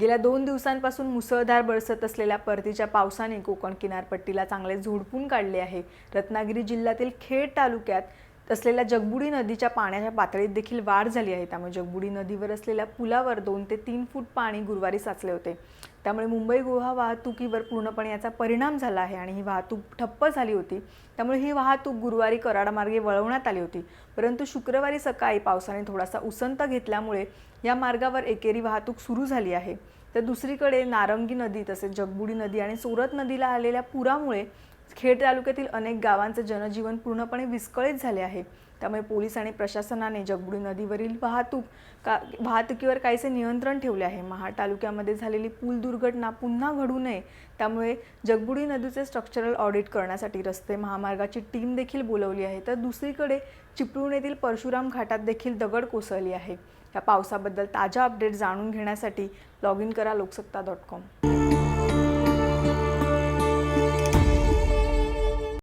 गेल्या दोन दिवसांपासून मुसळधार बरसत असलेल्या परतीच्या पावसाने कोकण किनारपट्टीला चांगले झोडपून काढले आहे. रत्नागिरी जिल्ह्यातील खेड तालुक्यात असलेल्या जगबुडी नदीच्या पाण्याच्या पातळीत देखील वाढ झाली आहे. त्यामुळे जगबुडी नदीवर असलेल्या पुलावर दोन ते तीन फूट पाणी गुरुवारी साचले होते. त्यामुळे मुंबई गोवा वाहतुकीवर पूर्णपणे याचा परिणाम झाला आहे आणि ही वाहतूक ठप्प झाली होती. त्यामुळे ही वाहतूक गुरुवारी कराडमार्गे वळवण्यात आली होती. परंतु शुक्रवारी सकाळी पावसाने थोडासा उसंत घेतल्यामुळे या मार्गावर एकेरी वाहतूक सुरू झाली आहे. तर दुसरीकडे नारंगी नदी तसेच जगबुडी नदी आणि सोरत नदीला आलेल्या पुरामुळे खेड तालुक्यातील अनेक गावांचे जनजीवन पूर्णपणे विस्कळीत झाले आहे. त्यामुळे पोलीस आणि प्रशासनाने जगबुडी नदीवरील वाहतूक का वाहतुकीवर काहीसे नियंत्रण ठेवले आहे. महाड तालुक्यामध्ये झालेली पूल दुर्घटना पुन्हा घडू नये त्यामुळे जगबुडी नदीचे स्ट्रक्चरल ऑडिट करण्यासाठी रस्ते महामार्गाची टीम देखील बोलवली आहे. तर दुसरीकडे चिपळूण येथील परशुराम घाटात देखील दगड कोसळली आहे. या पावसाबद्दल ताज्या अपडेट जाणून घेण्यासाठी लॉग इन करा लोकसत्ता डॉट कॉम